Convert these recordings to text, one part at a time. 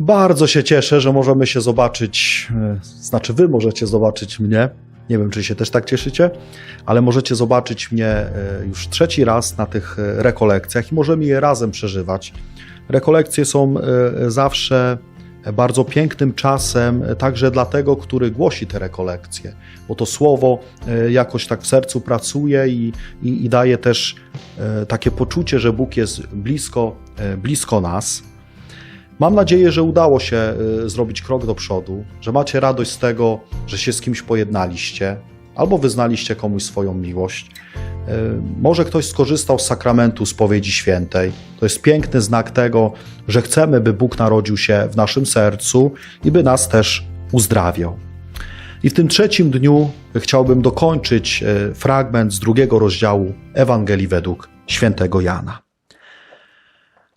Bardzo się cieszę, że możemy się zobaczyć, e, znaczy wy możecie zobaczyć mnie. Nie wiem, czy się też tak cieszycie, ale możecie zobaczyć mnie e, już trzeci raz na tych e, rekolekcjach i możemy je razem przeżywać. Rekolekcje są zawsze bardzo pięknym czasem, także dla tego, który głosi te rekolekcje, bo to słowo jakoś tak w sercu pracuje i, i, i daje też takie poczucie, że Bóg jest blisko, blisko nas. Mam nadzieję, że udało się y, zrobić krok do przodu, że macie radość z tego, że się z kimś pojednaliście albo wyznaliście komuś swoją miłość. Y, Może ktoś skorzystał z sakramentu spowiedzi świętej. To jest piękny znak tego, że chcemy, by Bóg narodził się w naszym sercu i by nas też uzdrawiał. I w tym trzecim dniu chciałbym dokończyć y, fragment z drugiego rozdziału Ewangelii według świętego Jana.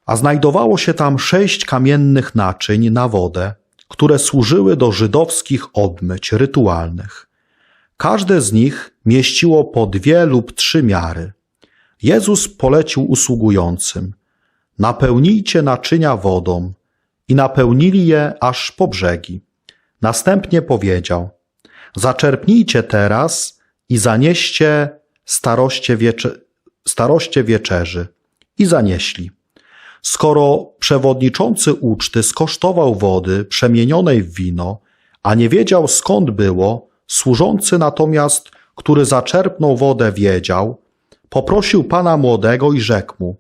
A znajdowało się tam sześć kamiennych naczyń na wodę, które służyły do żydowskich obmyć rytualnych. Każde z nich mieściło po dwie lub trzy miary. Jezus polecił usługującym: Napełnijcie naczynia wodą, i napełnili je aż po brzegi. Następnie powiedział: Zaczerpnijcie teraz i zanieście staroście, wiecze, staroście wieczerzy. I zanieśli. Skoro przewodniczący uczty skosztował wody przemienionej w wino, a nie wiedział skąd było, służący natomiast, który zaczerpnął wodę, wiedział, poprosił pana młodego i rzekł mu: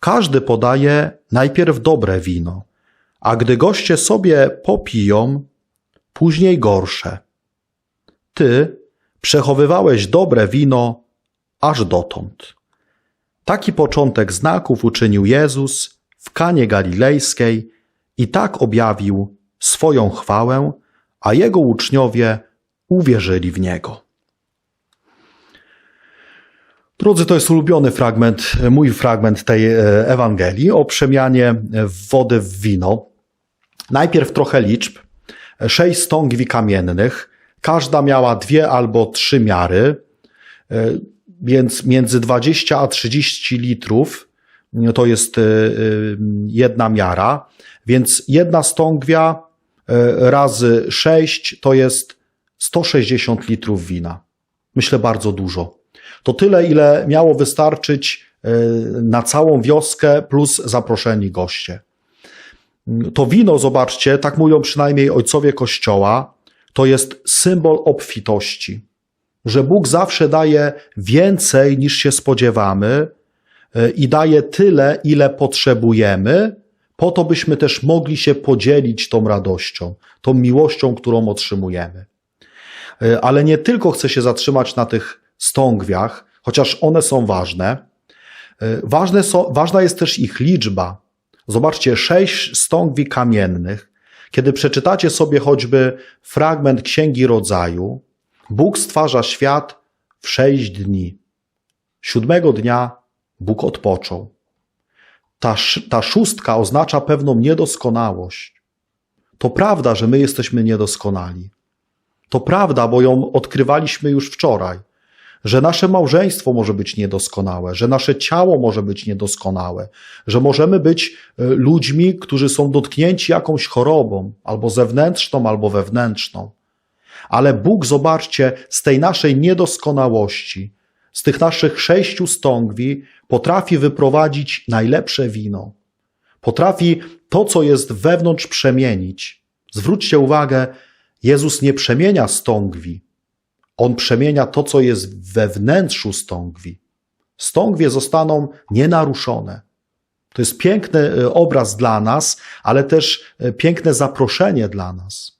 Każdy podaje najpierw dobre wino, a gdy goście sobie popiją, później gorsze. Ty przechowywałeś dobre wino aż dotąd. Taki początek znaków uczynił Jezus w Kanie Galilejskiej i tak objawił swoją chwałę, a jego uczniowie uwierzyli w niego. Drodzy, to jest ulubiony fragment, mój fragment tej e, Ewangelii o przemianie wody w wino. Najpierw trochę liczb. Sześć stągwi kamiennych, każda miała dwie albo trzy miary e, więc między 20 a 30 litrów no to jest y, y, jedna miara, więc jedna stągwia y, razy 6 to jest 160 litrów wina. Myślę bardzo dużo. To tyle, ile miało wystarczyć na całą wioskę plus zaproszeni goście. To wino, zobaczcie, tak mówią przynajmniej ojcowie Kościoła, to jest symbol obfitości że Bóg zawsze daje więcej niż się spodziewamy e, i daje tyle, ile potrzebujemy, po to byśmy też mogli się podzielić tą radością, tą miłością, którą otrzymujemy. E, Ale nie tylko chcę się zatrzymać na tych stągwiach, chociaż one są ważne. E, Ważne są, ważna jest też ich liczba. Zobaczcie, sześć stągwi kamiennych. Kiedy przeczytacie sobie choćby fragment Księgi Rodzaju, Bóg stwarza świat w sześć dni. Siódmego dnia Bóg odpoczął. Ta, ta szóstka oznacza pewną niedoskonałość. To prawda, że my jesteśmy niedoskonali. To prawda, bo ją odkrywaliśmy już wczoraj, że nasze małżeństwo może być niedoskonałe, że nasze ciało może być niedoskonałe, że możemy być y, ludźmi, którzy są dotknięci jakąś chorobą, albo zewnętrzną, albo wewnętrzną. Ale Bóg, zobaczcie, z tej naszej niedoskonałości, z tych naszych sześciu stągwi, potrafi wyprowadzić najlepsze wino. Potrafi to, co jest wewnątrz, przemienić. Zwróćcie uwagę, Jezus nie przemienia stągwi. On przemienia to, co jest we wnętrzu stągwi. Stągwie zostaną nienaruszone. To jest piękny e, obraz dla nas, ale też e, piękne zaproszenie dla nas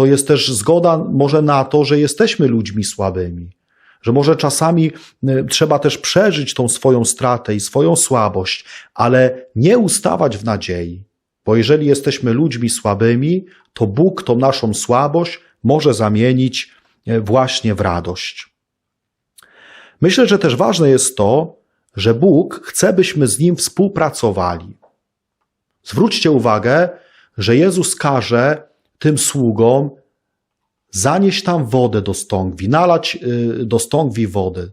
to jest też zgoda może na to, że jesteśmy ludźmi słabymi, że może czasami y, trzeba też przeżyć tą swoją stratę i swoją słabość, ale nie ustawać w nadziei, bo jeżeli jesteśmy ludźmi słabymi, to Bóg tą naszą słabość może zamienić y, właśnie w radość. Myślę, że też ważne jest to, że Bóg chce, byśmy z Nim współpracowali. Zwróćcie uwagę, że Jezus każe tym sługom zanieść tam wodę do stągwi, nalać y, do stągwi wody.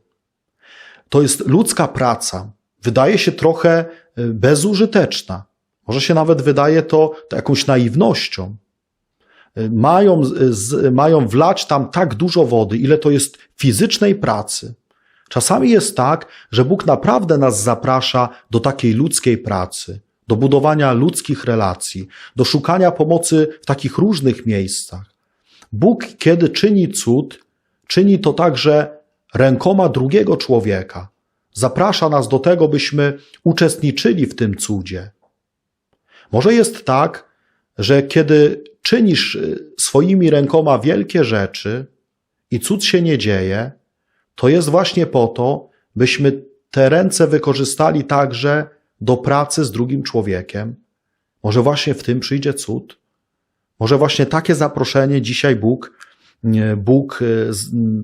To jest ludzka praca. Wydaje się trochę y, bezużyteczna. Może się nawet wydaje to, jakąś naiwnością. Mają, z, mają wlać tam tak dużo wody, ile to jest fizycznej pracy. Czasami jest tak, że Bóg naprawdę nas zaprasza do takiej ludzkiej pracy, do budowania ludzkich relacji, do szukania pomocy w takich różnych miejscach. Bóg, kiedy czyni cud, czyni to także rękoma drugiego człowieka. Zaprasza nas do tego, byśmy uczestniczyli w tym cudzie. Może jest tak, że kiedy czynisz y, swoimi rękoma wielkie rzeczy i cud się nie dzieje, to jest właśnie po to, byśmy te ręce wykorzystali także do pracy z drugim człowiekiem. Może właśnie w tym przyjdzie cud. Może właśnie takie zaproszenie dzisiaj Bóg, Bóg y,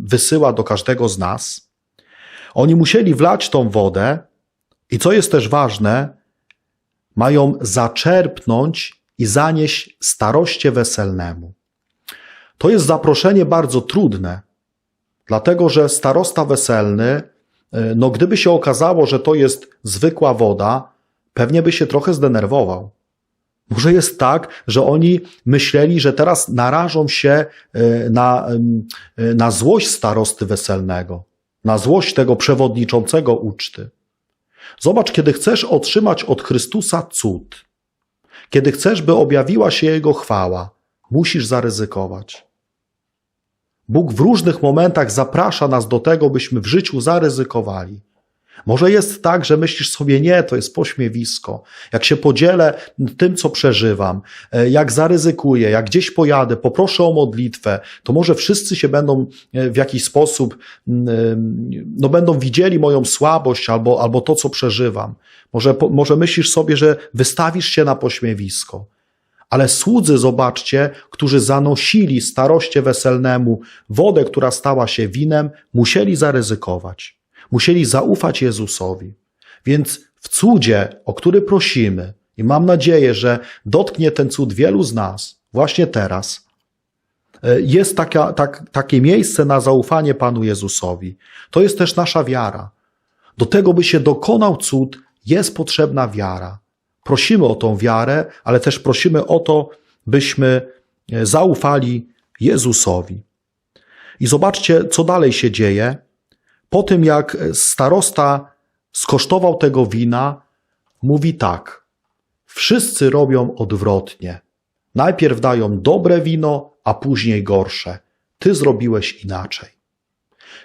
wysyła do każdego z nas. Oni musieli wlać tą wodę i co jest też ważne, mają zaczerpnąć i zanieść staroście weselnemu. To jest zaproszenie bardzo trudne, dlatego że starosta weselny, no gdyby się okazało, że to jest zwykła woda, pewnie by się trochę zdenerwował. Może jest tak, że oni myśleli, że teraz narażą się y, na, y, na złość starosty weselnego, na złość tego przewodniczącego uczty. Zobacz, kiedy chcesz otrzymać od Chrystusa cud, kiedy chcesz, by objawiła się Jego chwała, musisz zaryzykować. Bóg w różnych momentach zaprasza nas do tego, byśmy w życiu zaryzykowali. Może jest tak, że myślisz sobie, nie, to jest pośmiewisko. Jak się podzielę tym, co przeżywam, e, jak zaryzykuję, jak gdzieś pojadę, poproszę o modlitwę, to może wszyscy się będą e, w jakiś sposób, e, no będą widzieli moją słabość albo, albo to, co przeżywam. Może, może myślisz sobie, że wystawisz się na pośmiewisko. Ale słudzy, zobaczcie, którzy zanosili staroście weselnemu wodę, która stała się winem, musieli zaryzykować. Musieli zaufać Jezusowi. Więc w cudzie, o który prosimy, i mam nadzieję, że dotknie ten cud wielu z nas właśnie teraz, e, jest taka, tak, takie miejsce na zaufanie Panu Jezusowi. To jest też nasza wiara. Do tego, by się dokonał cud, jest potrzebna wiara. Prosimy o tą wiarę, ale też prosimy o to, byśmy e, zaufali Jezusowi. I zobaczcie, co dalej się dzieje. Po tym, jak starosta skosztował tego wina, mówi tak: Wszyscy robią odwrotnie. Najpierw dają dobre wino, a później gorsze. Ty zrobiłeś inaczej.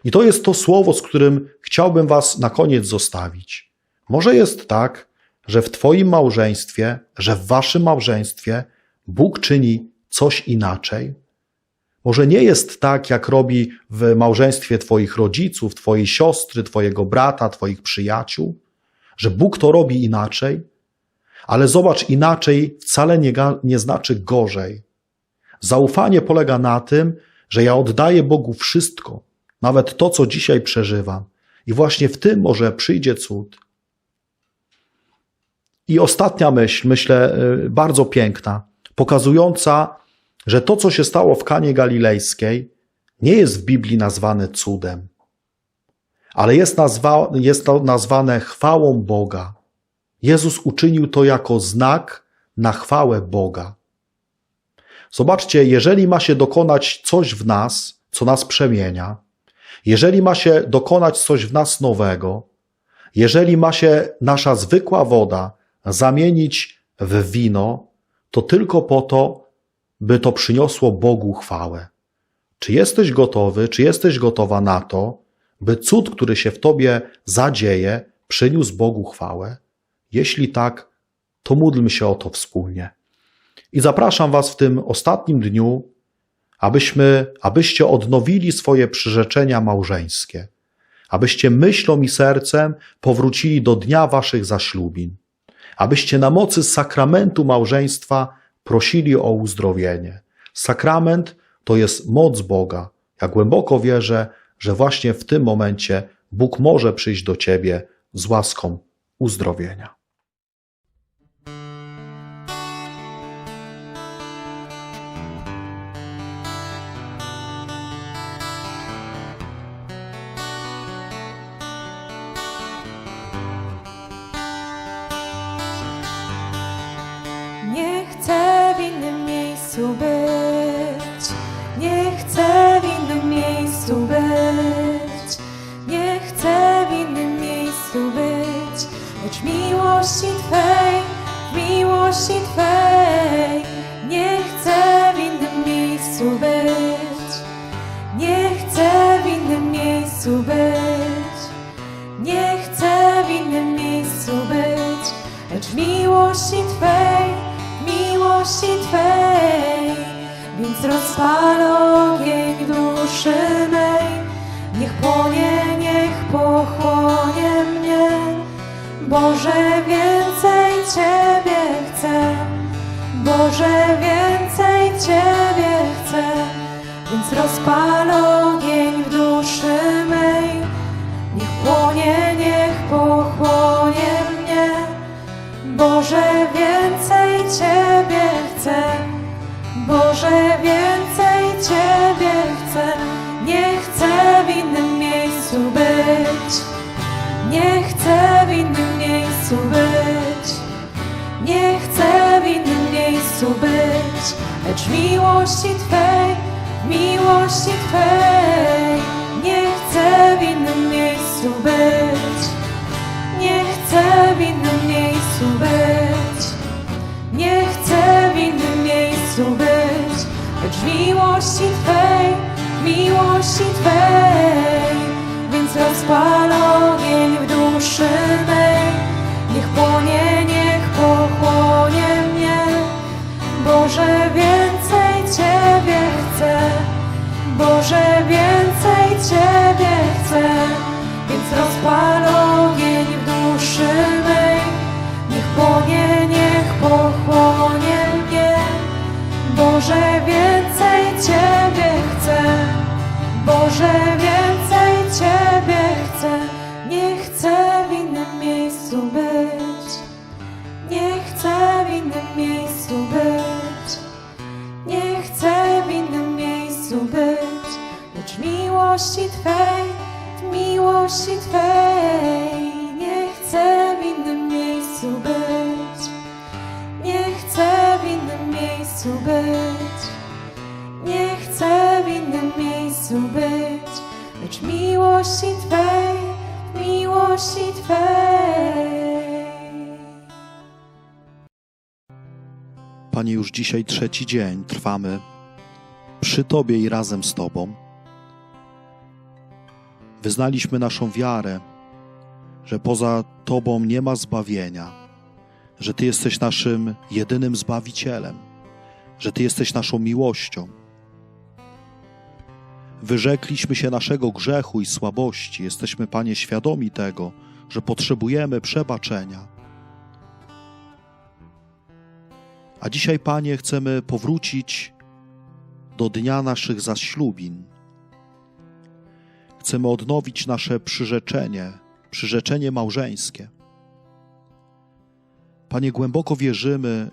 I to jest to słowo, z którym chciałbym Was na koniec zostawić. Może jest tak, że w Twoim małżeństwie, że w Waszym małżeństwie Bóg czyni coś inaczej, może nie jest tak, jak robi w małżeństwie Twoich rodziców, Twojej siostry, Twojego brata, Twoich przyjaciół, że Bóg to robi inaczej, ale zobacz, inaczej wcale nie, nie znaczy gorzej. Zaufanie polega na tym, że ja oddaję Bogu wszystko, nawet to, co dzisiaj przeżywam. I właśnie w tym może przyjdzie cud. I ostatnia myśl, myślę, y, bardzo piękna, pokazująca, że to, co się stało w Kanie Galilejskiej, nie jest w Biblii nazwane cudem, ale jest, nazwa, jest nazwane chwałą Boga. Jezus uczynił to jako znak na chwałę Boga. Zobaczcie, jeżeli ma się dokonać coś w nas, co nas przemienia, jeżeli ma się dokonać coś w nas nowego, jeżeli ma się nasza zwykła woda zamienić w wino, to tylko po to, by to przyniosło Bogu chwałę. Czy jesteś gotowy, czy jesteś gotowa na to, by cud, który się w tobie zadzieje, przyniósł Bogu chwałę? Jeśli tak, to módlmy się o to wspólnie. I zapraszam Was w tym ostatnim dniu, abyśmy, abyście odnowili swoje przyrzeczenia małżeńskie, abyście myślą i sercem powrócili do dnia Waszych zaślubin, abyście na mocy sakramentu małżeństwa prosili o uzdrowienie. Sakrament to jest moc Boga. Ja głęboko wierzę, że właśnie w tym momencie Bóg może przyjść do Ciebie z łaską uzdrowienia. Miejscu być. Boże, więcej Ciebie chcę. Więc rozpal miłości Twej, w miłości Twej. Nie chcę w innym miejscu być. Nie chcę w innym miejscu być. Nie chcę w innym miejscu być, lecz miłości Twej, w miłości Twej. Miejscu być, lecz miłości Twej, w miłości Twej. Nie chcę w innym miejscu być, nie chcę w innym miejscu być. Nie chcę w innym miejscu być, lecz miłości Twej, w miłości Twej. Panie, już dzisiaj trzeci dzień trwamy przy Tobie i razem z Tobą. Wyznaliśmy naszą wiarę, że poza Tobą nie ma zbawienia, że Ty jesteś naszym jedynym Zbawicielem, że Ty jesteś naszą miłością. Wyrzekliśmy się naszego grzechu i słabości. Jesteśmy, Panie, świadomi tego, że potrzebujemy przebaczenia. A dzisiaj, Panie, chcemy powrócić do dnia naszych zaślubin. Chcemy odnowić nasze przyrzeczenie, przyrzeczenie małżeńskie. Panie, głęboko wierzymy,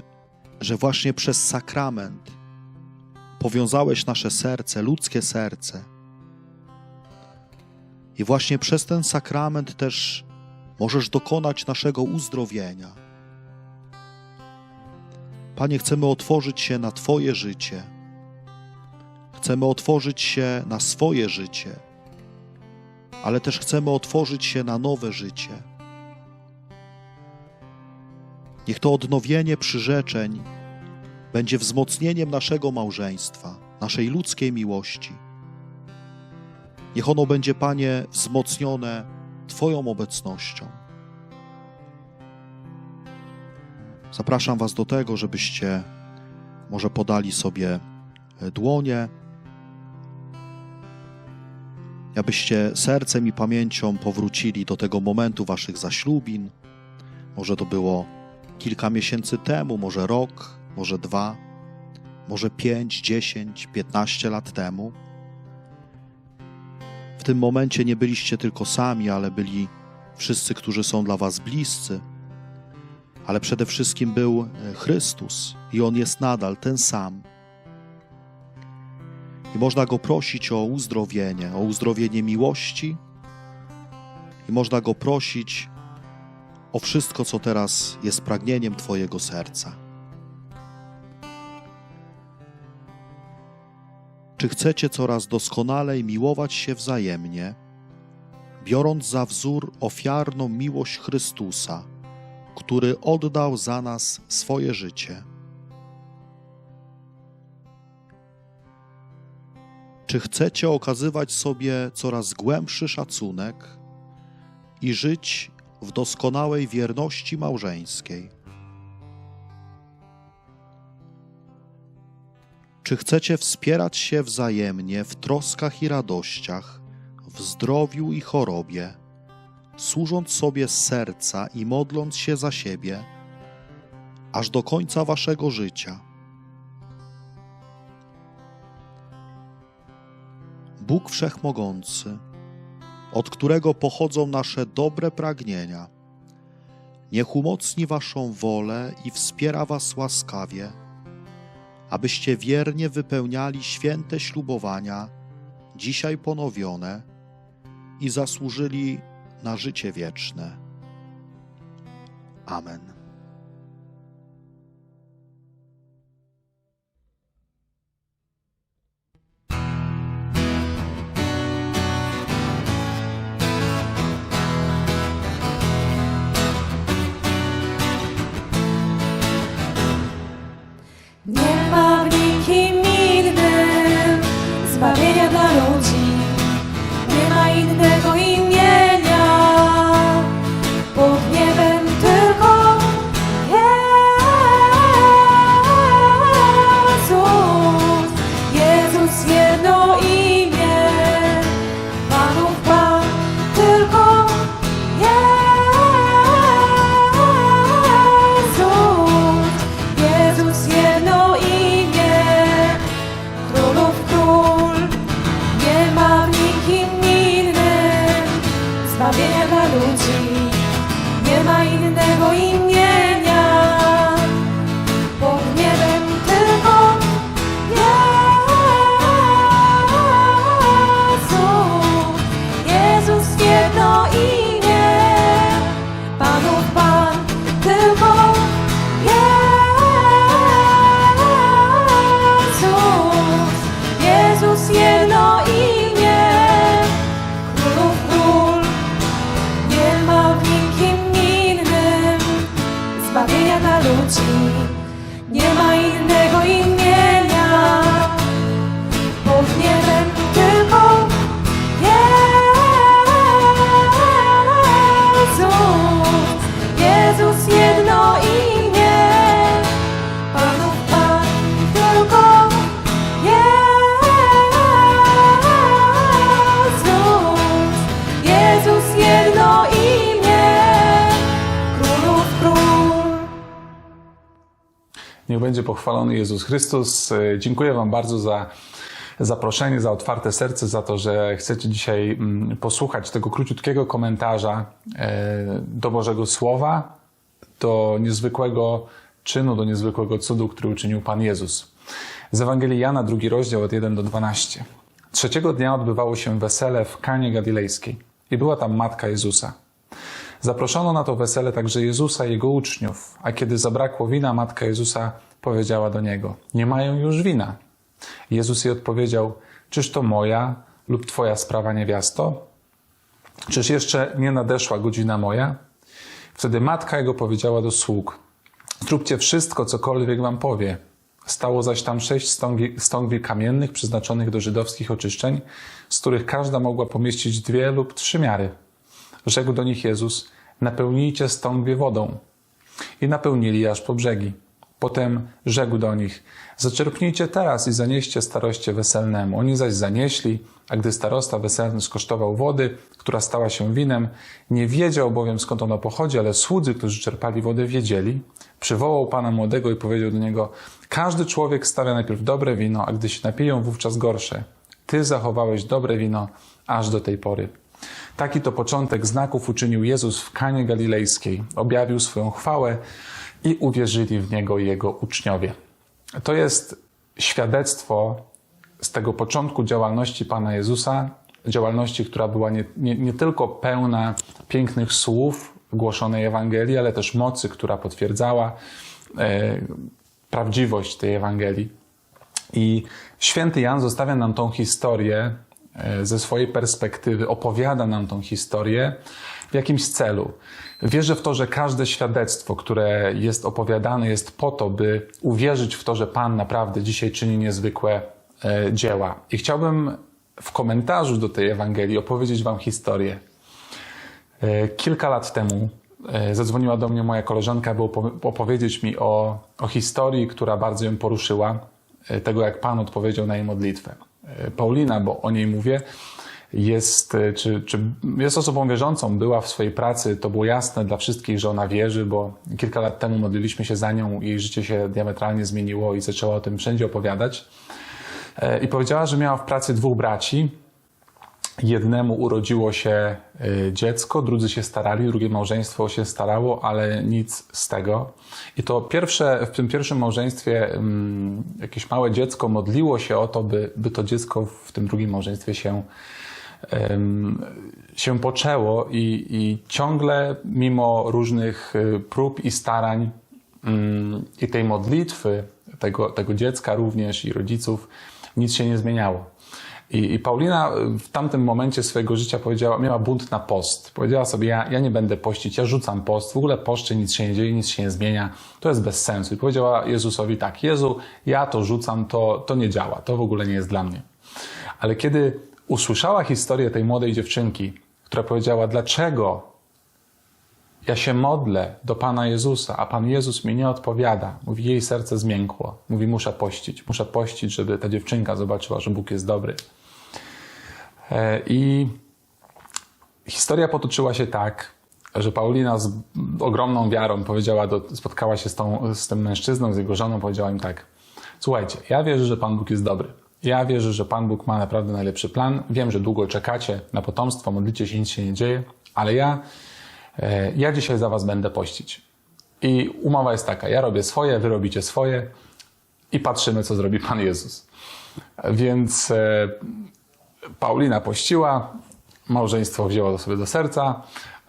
że właśnie przez sakrament powiązałeś nasze serce, ludzkie serce. I właśnie przez ten sakrament też możesz dokonać naszego uzdrowienia. Panie, chcemy otworzyć się na Twoje życie. Chcemy otworzyć się na swoje życie, ale też chcemy otworzyć się na nowe życie. Niech to odnowienie przyrzeczeń będzie wzmocnieniem naszego małżeństwa, naszej ludzkiej miłości. Niech ono będzie, Panie, wzmocnione Twoją obecnością. Zapraszam Was do tego, żebyście może podali sobie e, dłonie, abyście sercem i pamięcią powrócili do tego momentu Waszych zaślubin. Może to było kilka miesięcy temu, może rok, może dwa, może pięć, dziesięć, piętnaście lat temu. W tym momencie nie byliście tylko sami, ale byli wszyscy, którzy są dla Was bliscy ale przede wszystkim był e, Chrystus i On jest nadal ten sam. I można Go prosić o uzdrowienie, o uzdrowienie miłości, i można Go prosić o wszystko, co teraz jest pragnieniem Twojego serca. Czy chcecie coraz doskonalej miłować się wzajemnie, biorąc za wzór ofiarną miłość Chrystusa, który oddał za nas swoje życie? Czy chcecie okazywać sobie coraz głębszy szacunek i żyć w doskonałej wierności małżeńskiej? Czy chcecie wspierać się wzajemnie w troskach i radościach, w zdrowiu i chorobie, służąc sobie z serca i modląc się za siebie, aż do końca waszego życia? Bóg Wszechmogący, od którego pochodzą nasze dobre pragnienia, niech umocni waszą wolę i wspiera was łaskawie abyście wiernie wypełniali święte ślubowania, dzisiaj ponowione, i zasłużyli na życie wieczne. Amen. Pochwalony Jezus Chrystus. E, Dziękuję Wam bardzo za zaproszenie, za otwarte serce, za to, że chcecie dzisiaj mm, posłuchać tego króciutkiego komentarza e, do Bożego Słowa, do niezwykłego czynu, do niezwykłego cudu, który uczynił Pan Jezus. Z Ewangelii Jana, drugi rozdział od 1 do 12. Trzeciego dnia odbywało się wesele w Kanie Galilejskiej i była tam matka Jezusa. Zaproszono na to wesele także Jezusa i jego uczniów, a kiedy zabrakło wina, matka Jezusa powiedziała do niego: Nie mają już wina. Jezus jej odpowiedział: Czyż to moja lub twoja sprawa, niewiasto? Czyż jeszcze nie nadeszła godzina moja? Wtedy matka jego powiedziała do sług: Zróbcie wszystko, cokolwiek wam powie. Stało zaś tam sześć stągwi, stągwi kamiennych przeznaczonych do żydowskich oczyszczeń, z których każda mogła pomieścić dwie lub trzy miary. Rzekł do nich Jezus: Napełnijcie stągwie wodą. I napełnili aż po brzegi. Potem rzekł do nich: Zaczerpnijcie teraz i zanieście staroście weselnemu. Oni zaś zanieśli, a gdy starosta weselny skosztował wody, która stała się winem, nie wiedział bowiem skąd ono pochodzi, ale słudzy, którzy czerpali wodę, wiedzieli. Przywołał pana młodego i powiedział do niego: Każdy człowiek stawia najpierw dobre wino, a gdy się napiją, wówczas gorsze. Ty zachowałeś dobre wino aż do tej pory. Taki to początek znaków uczynił Jezus w Kanie Galilejskiej. Objawił swoją chwałę i uwierzyli w Niego Jego uczniowie. To jest świadectwo z tego początku działalności Pana Jezusa, działalności, która była nie, nie, nie tylko pełna pięknych słów głoszonej Ewangelii, ale też mocy, która potwierdzała e, prawdziwość tej Ewangelii. I święty Jan zostawia nam tą historię ze swojej perspektywy, opowiada nam tą historię w jakimś celu. Wierzę w to, że każde świadectwo, które jest opowiadane, jest po to, by uwierzyć w to, że Pan naprawdę dzisiaj czyni niezwykłe e, dzieła. I chciałbym w komentarzu do tej Ewangelii opowiedzieć Wam historię. E, Kilka lat temu e, zadzwoniła do mnie moja koleżanka, by opo- opowiedzieć mi o, o historii, która bardzo ją poruszyła, e, tego jak Pan odpowiedział na jej modlitwę. E, Paulina, bo o niej mówię, jest, e, czy, czy jest osobą wierzącą, była w swojej pracy, to było jasne dla wszystkich, że ona wierzy, bo kilka lat temu modliliśmy się za nią, jej życie się diametralnie zmieniło i zaczęła o tym wszędzie opowiadać. E, I powiedziała, że miała w pracy dwóch braci, Jednemu urodziło się y, dziecko, drudzy się starali, drugie małżeństwo się starało, ale nic z tego. I to pierwsze, w tym pierwszym małżeństwie mm, jakieś małe dziecko modliło się o to, by, by to dziecko w tym drugim małżeństwie się, się poczęło i, i ciągle mimo różnych y, prób i starań mm, i tej modlitwy tego, tego dziecka również i rodziców nic się nie zmieniało. I, I Paulina w tamtym momencie swojego życia powiedziała, miała bunt na post. Powiedziała sobie, ja, ja nie będę pościć, ja rzucam post, w ogóle poszczę, nic się nie dzieje, nic się nie zmienia, to jest bez sensu. I powiedziała Jezusowi tak, Jezu, ja to rzucam, to, to nie działa, to w ogóle nie jest dla mnie. Ale kiedy usłyszała historię tej młodej dziewczynki, która powiedziała, dlaczego ja się modlę do Pana Jezusa, a Pan Jezus mi nie odpowiada. Mówi, jej serce zmiękło. Mówi, muszę pościć. Muszę pościć, żeby ta dziewczynka zobaczyła, że Bóg jest dobry. E, I historia potoczyła się tak, że Paulina z ogromną wiarą powiedziała, do, spotkała się z, tą, z tym mężczyzną, z jego żoną, powiedziała im tak. Słuchajcie, ja wierzę, że Pan Bóg jest dobry. Ja wierzę, że Pan Bóg ma naprawdę najlepszy plan. Wiem, że długo czekacie na potomstwo, modlicie się, nic się nie dzieje, ale ja Ja dzisiaj za was będę pościć. I umowa jest taka: ja robię swoje, wy robicie swoje i patrzymy, co zrobi Pan Jezus. Więc e, Paulina pościła, małżeństwo wzięło to sobie do serca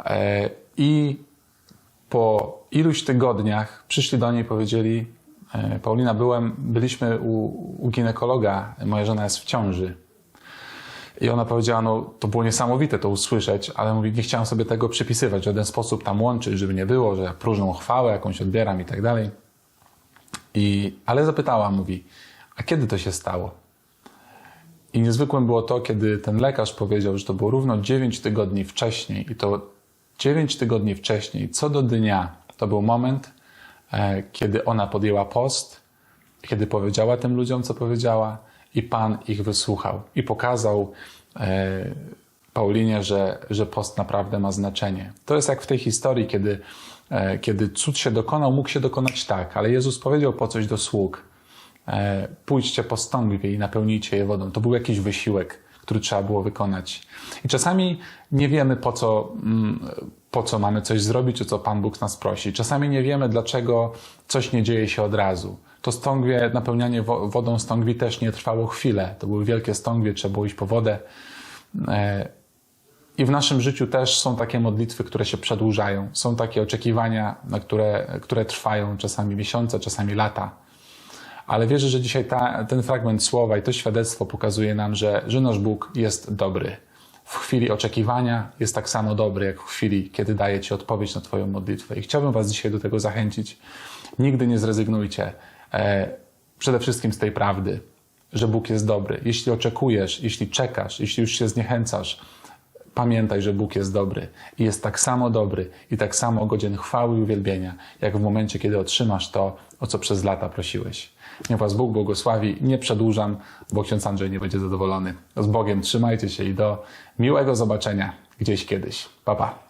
e, i po iluś tygodniach przyszli do niej i powiedzieli: e, Paulina, byłem, byliśmy u, u ginekologa, moja żona jest w ciąży. I ona powiedziała, no to było niesamowite to usłyszeć, ale mówi, nie chciałam sobie tego przypisywać, w żaden sposób tam łączyć, żeby nie było, że ja próżną chwałę jakąś odbieram i tak dalej. I, ale zapytała, mówi, a kiedy to się stało? I niezwykłym było to, kiedy ten lekarz powiedział, że to było równo 9 tygodni wcześniej i to 9 tygodni wcześniej, co do dnia, to był moment, e, kiedy ona podjęła post, kiedy powiedziała tym ludziom, co powiedziała, i Pan ich wysłuchał i pokazał e, Paulinie, że, że post naprawdę ma znaczenie. To jest jak w tej historii, kiedy, e, kiedy cud się dokonał, mógł się dokonać tak, ale Jezus powiedział po coś do sług. E, pójdźcie po i napełnijcie je wodą. To był jakiś wysiłek, który trzeba było wykonać. I czasami nie wiemy, po co, mm, po co mamy coś zrobić, o co Pan Bóg nas prosi. Czasami nie wiemy, dlaczego coś nie dzieje się od razu. To stągwie, napełnianie wo- wodą stągwi też nie trwało chwilę. To były wielkie stągwie, trzeba było iść po wodę. E, I w naszym życiu też są takie modlitwy, które się przedłużają. Są takie oczekiwania, na które, które trwają czasami miesiące, czasami lata. Ale wierzę, że dzisiaj ta, ten fragment słowa i to świadectwo pokazuje nam, że, że nasz Bóg jest dobry. W chwili oczekiwania jest tak samo dobry, jak w chwili, kiedy daje Ci odpowiedź na Twoją modlitwę. I chciałbym Was dzisiaj do tego zachęcić. Nigdy nie zrezygnujcie. E, przede wszystkim z tej prawdy, że Bóg jest dobry. Jeśli oczekujesz, jeśli czekasz, jeśli już się zniechęcasz, Pamiętaj, że Bóg jest dobry i jest tak samo dobry i tak samo godzien chwały i uwielbienia, jak w momencie, kiedy otrzymasz to, o co przez lata prosiłeś. Niech Was Bóg błogosławi. Nie przedłużam, bo ksiądz Andrzej nie będzie zadowolony. Z Bogiem trzymajcie się i do miłego zobaczenia gdzieś kiedyś. Pa, pa.